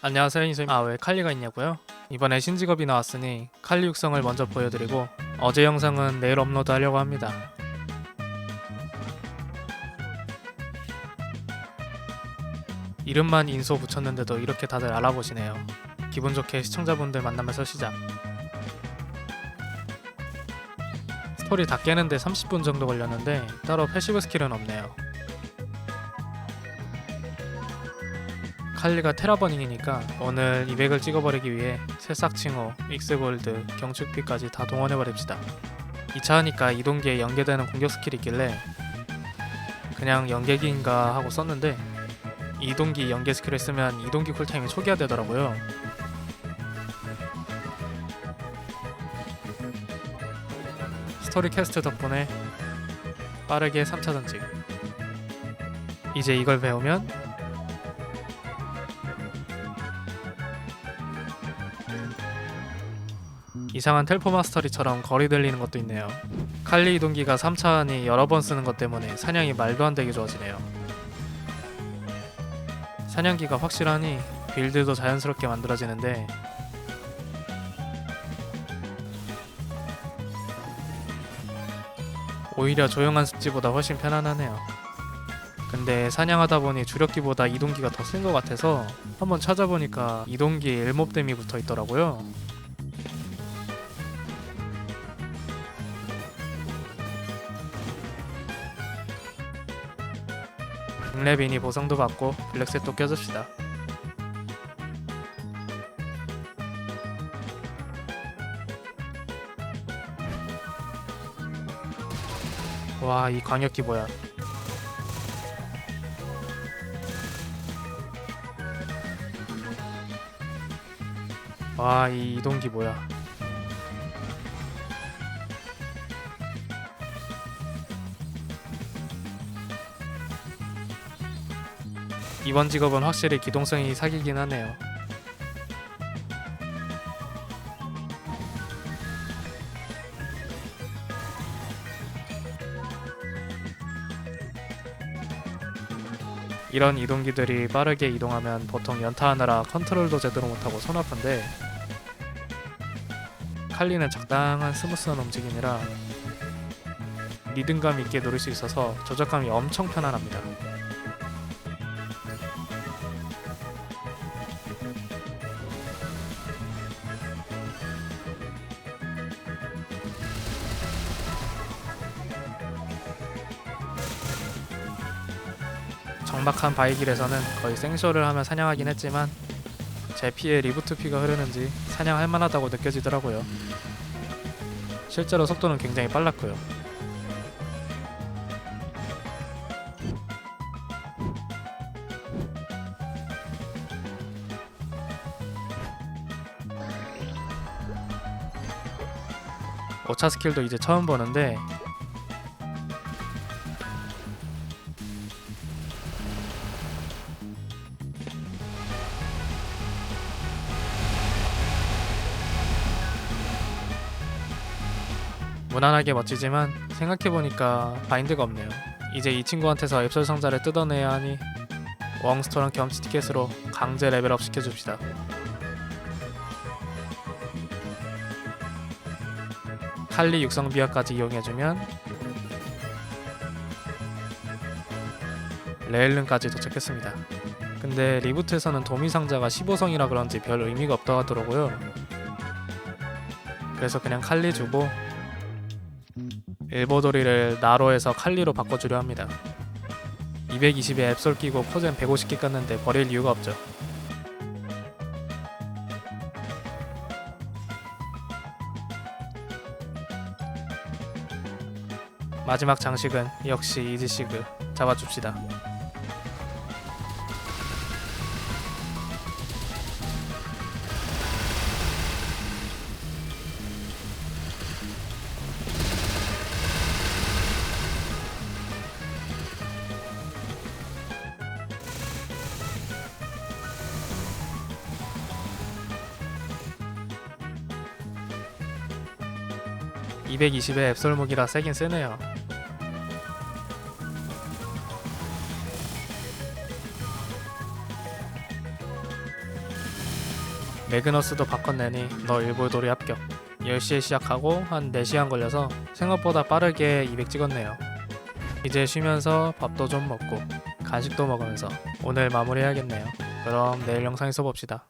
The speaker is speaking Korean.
안녕하세요 인소입니다. 아왜 칼리가 있냐고요? 이번에 신직업이 나왔으니 칼리 육성을 먼저 보여드리고 어제 영상은 내일 업로드 하려고 합니다. 이름만 인소 붙였는데도 이렇게 다들 알아보시네요. 기분 좋게 시청자분들 만나면서 시작. 스토리 다 깨는데 30분 정도 걸렸는데 따로 패시브 스킬은 없네요. 칼리가 테라버닝이니까 오늘 200을 찍어버리기 위해 새싹칭호, 익스골드, 경축피까지 다 동원해버립시다. 2차 하니까 이동기에 연계되는 공격 스킬이 있길래 그냥 연계기인가 하고 썼는데 이동기 연계 스킬을 쓰면 이동기 쿨타임이 초기화되더라고요. 스토리 캐스트 덕분에 빠르게 3차 전직. 이제 이걸 배우면 이상한 텔포 마스터리처럼 거리 들리는 것도 있네요. 칼리 이동기가 3차원이 여러 번 쓰는 것 때문에 사냥이 말도 안 되게 좋아지네요. 사냥기가 확실하니 빌드도 자연스럽게 만들어지는데 오히려 조용한 습지보다 훨씬 편안하네요. 근데 사냥하다 보니 주력기보다 이동기가 더 센 것 같아서 한번 찾아보니까 이동기 일몹댐이 붙어 있더라고요. 블레빈이 보상도 받고 블랙셋도 껴줍시다. 와, 이 광역기 뭐야? 와, 이 이동기 뭐야? 이번 직업은 확실히 기동성이 사기긴 하네요. 이런 이동기들이 빠르게 이동하면 보통 연타하느라 컨트롤도 제대로 못하고 손 아픈데 칼리는 적당한 스무스한 움직임이라 리듬감 있게 노릴 수 있어서 조작감이 엄청 편안합니다. 정막한 바이길에서는 거의 생쇼를 하며 사냥하긴 했지만 제 피에 리부트 피가 흐르는지 사냥할 만하다고 느껴지더라고요. 실제로 속도는 굉장히 빨랐고요. 오차 스킬도 이제 처음 보는데 무난하게 멋지지만 생각해보니까 바인드가 없네요. 이제 이 친구한테서 앱솔 상자를 뜯어내야 하니 웡스토랑 겸치 티켓으로 강제 레벨업 시켜줍시다. 칼리 육성 비아까지 이용해주면 레일른까지 도착했습니다. 근데 리부트에서는 도미 상자가 15성이라 그런지 별 의미가 없다 하더라고요. 그래서 그냥 칼리 주고 일보도리를 나로에서 칼리로 바꿔주려 합니다. 220에 앱솔 끼고 포젠 150개 깠는데 버릴 이유가 없죠. 마지막 장식은 역시 이지시그 잡아줍시다. (220의) 앱솔 무기라 세긴 세네요. 매그너스도 바꿨내니 너 일몰돌이 합격. 10시에 시작하고 한 4시간 걸려서 생각보다 빠르게 200 찍었네요. 이제 쉬면서 밥도 좀 먹고 간식도 먹으면서 오늘 마무리해야겠네요. 그럼 내일 영상에서 봅시다